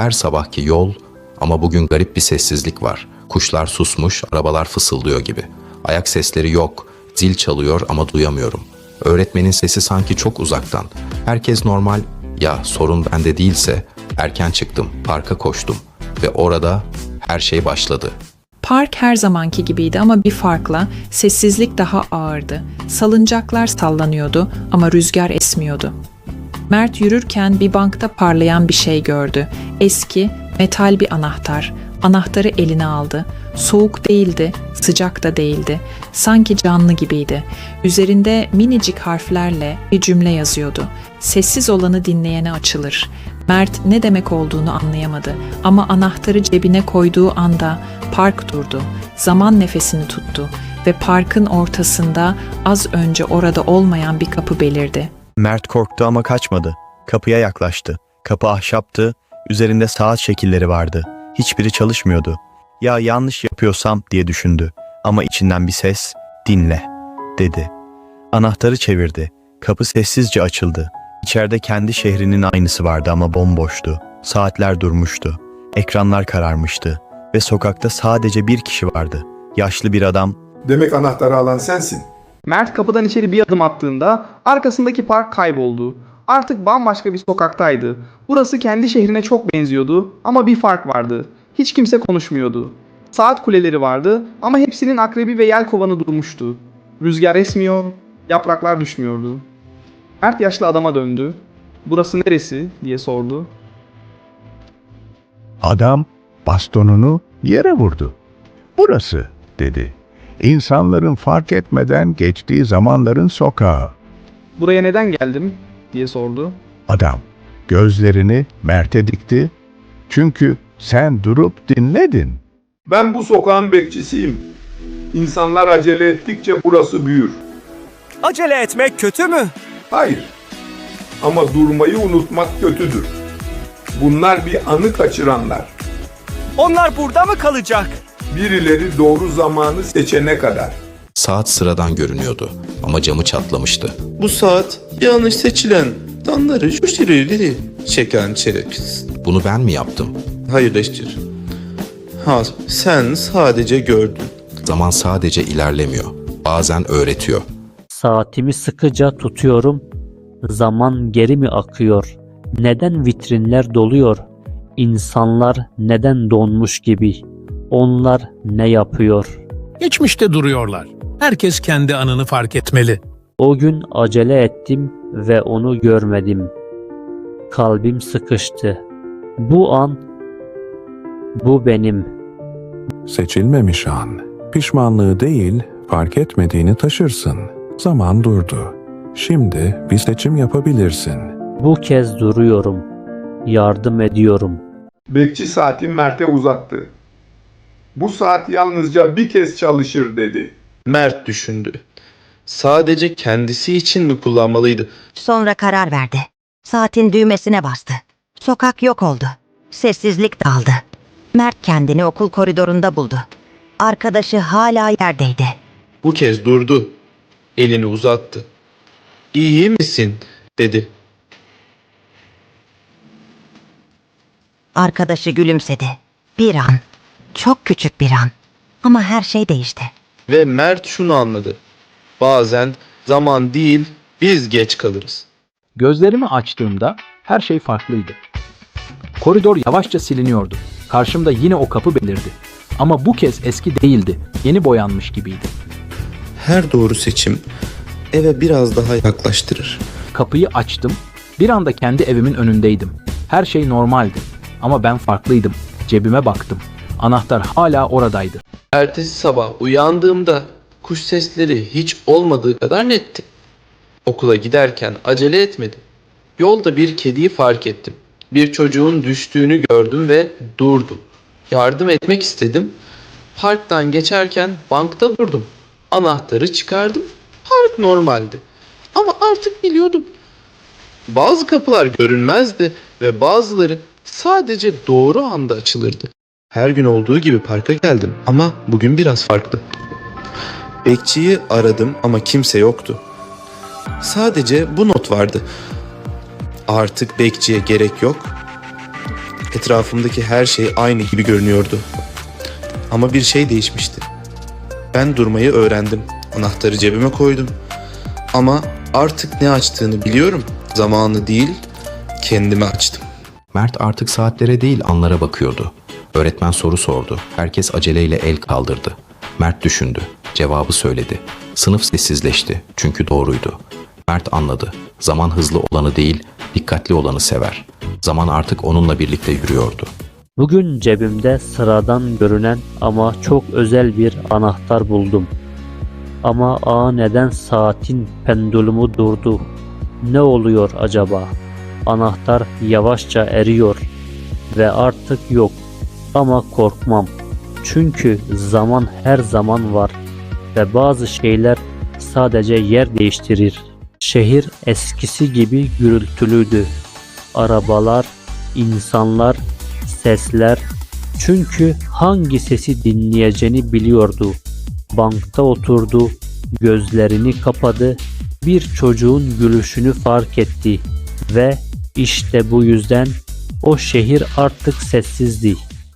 Her sabahki yol ama bugün garip bir sessizlik var. Kuşlar susmuş, arabalar fısıldıyor gibi. Ayak sesleri yok. Zil çalıyor ama duyamıyorum. Öğretmenin sesi sanki çok uzaktan. Herkes normal. Ya sorun bende değilse erken çıktım, parka koştum ve orada her şey başladı. Park her zamanki gibiydi ama bir farkla sessizlik daha ağırdı. Salıncaklar sallanıyordu ama rüzgar esmiyordu. Mert yürürken bir bankta parlayan bir şey gördü. Eski, metal bir anahtar. Anahtarı eline aldı. Soğuk değildi, sıcak da değildi. Sanki canlı gibiydi. Üzerinde minicik harflerle bir cümle yazıyordu. Sessiz olanı dinleyene açılır. Mert ne demek olduğunu anlayamadı ama anahtarı cebine koyduğu anda park durdu. Zaman nefesini tuttu ve parkın ortasında az önce orada olmayan bir kapı belirdi. Mert korktu ama kaçmadı. Kapıya yaklaştı. Kapı ahşaptı, üzerinde saat şekilleri vardı. Hiçbiri çalışmıyordu. Ya yanlış yapıyorsam diye düşündü. Ama içinden bir ses, dinle, dedi. Anahtarı çevirdi. Kapı sessizce açıldı. İçeride kendi şehrinin aynısı vardı ama bomboştu. Saatler durmuştu. Ekranlar kararmıştı. Ve sokakta sadece bir kişi vardı. Yaşlı bir adam Demek anahtarı alan sensin. Mert kapıdan içeri bir adım attığında arkasındaki park kayboldu. Artık bambaşka bir sokaktaydı. Burası kendi şehrine çok benziyordu ama bir fark vardı. Hiç kimse konuşmuyordu. Saat kuleleri vardı ama hepsinin akrebi ve yelkovanı durmuştu. Rüzgar esmiyor, yapraklar düşmüyordu. Mert yaşlı adama döndü. Burası neresi diye sordu. Adam bastonunu yere vurdu. Burası dedi. İnsanların fark etmeden geçtiği zamanların sokağı. Buraya neden geldim diye sordu. Adam gözlerini Mert'e dikti. Çünkü sen durup dinledin. Ben bu sokağın bekçisiyim. İnsanlar acele ettikçe burası büyür. Acele etmek kötü mü? Hayır. Ama durmayı unutmak kötüdür. Bunlar bir anı kaçıranlar. Onlar burada mı kalacak? Birileri doğru zamanı seçene kadar. Saat sıradan görünüyordu ama camı çatlamıştı. Bu saat yanlış seçilen danları şu şirirleri çeken şerefsiz. Bunu ben mi yaptım? Hayırlaştır. Ha sen sadece gördün. Zaman sadece ilerlemiyor. Bazen öğretiyor. Saatimi sıkıca tutuyorum. Zaman geri mi akıyor? Neden vitrinler doluyor? İnsanlar neden donmuş gibi? Onlar ne yapıyor? Geçmişte duruyorlar. Herkes kendi anını fark etmeli. O gün acele ettim ve onu görmedim. Kalbim sıkıştı. Bu an bu benim. Seçilmemiş an. Pişmanlığı değil, fark etmediğini taşırsın. Zaman durdu. Şimdi bir seçim yapabilirsin. Bu kez duruyorum. Yardım ediyorum. Bekçi saati Mert'e uzattı. Bu saat yalnızca bir kez çalışır dedi. Mert düşündü. Sadece kendisi için mi kullanmalıydı? Sonra karar verdi. Saatin düğmesine bastı. Sokak yok oldu. Sessizlik daldı. Mert kendini okul koridorunda buldu. Arkadaşı hala yerdeydi. Bu kez durdu. Elini uzattı. İyi misin? dedi. Arkadaşı gülümsedi. Bir an. Çok küçük bir an. Ama her şey değişti. Ve Mert şunu anladı. Bazen zaman değil biz geç kalırız. Gözlerimi açtığımda her şey farklıydı. Koridor yavaşça siliniyordu. Karşımda yine o kapı belirdi. Ama bu kez eski değildi. Yeni boyanmış gibiydi. Her doğru seçim eve biraz daha yaklaştırır. Kapıyı açtım. Bir anda kendi evimin önündeydim. Her şey normaldi. Ama ben farklıydım. Cebime baktım. Anahtar hala oradaydı. Ertesi sabah uyandığımda kuş sesleri hiç olmadığı kadar netti. Okula giderken acele etmedim. Yolda bir kediyi fark ettim. Bir çocuğun düştüğünü gördüm ve durdum. Yardım etmek istedim. Parktan geçerken bankta durdum. Anahtarı çıkardım. Park normaldi. Ama artık biliyordum. Bazı kapılar görünmezdi ve bazıları sadece doğru anda açılırdı. Her gün olduğu gibi parka geldim ama bugün biraz farklı. Bekçiyi aradım ama kimse yoktu. Sadece bu not vardı. Artık bekçiye gerek yok. Etrafımdaki her şey aynı gibi görünüyordu. Ama bir şey değişmişti. Ben durmayı öğrendim. Anahtarı cebime koydum. Ama artık ne açtığını biliyorum. Zamanı değil, kendimi açtım. Mert artık saatlere değil anlara bakıyordu. Öğretmen soru sordu. Herkes aceleyle el kaldırdı. Mert düşündü. Cevabı söyledi. Sınıf sessizleşti. Çünkü doğruydu. Mert anladı. Zaman hızlı olanı değil, dikkatli olanı sever. Zaman artık onunla birlikte yürüyordu. Bugün cebimde sıradan görünen ama çok özel bir anahtar buldum. Ama aa neden saatin pendulumu durdu? Ne oluyor acaba? Anahtar yavaşça eriyor ve artık yok. Ama korkmam. Çünkü zaman her zaman var ve bazı şeyler sadece yer değiştirir. Şehir eskisi gibi gürültülüydü. Arabalar, insanlar, sesler. Çünkü hangi sesi dinleyeceğini biliyordu. Bankta oturdu, gözlerini kapadı, bir çocuğun gülüşünü fark etti ve işte bu yüzden o şehir artık sessizdi.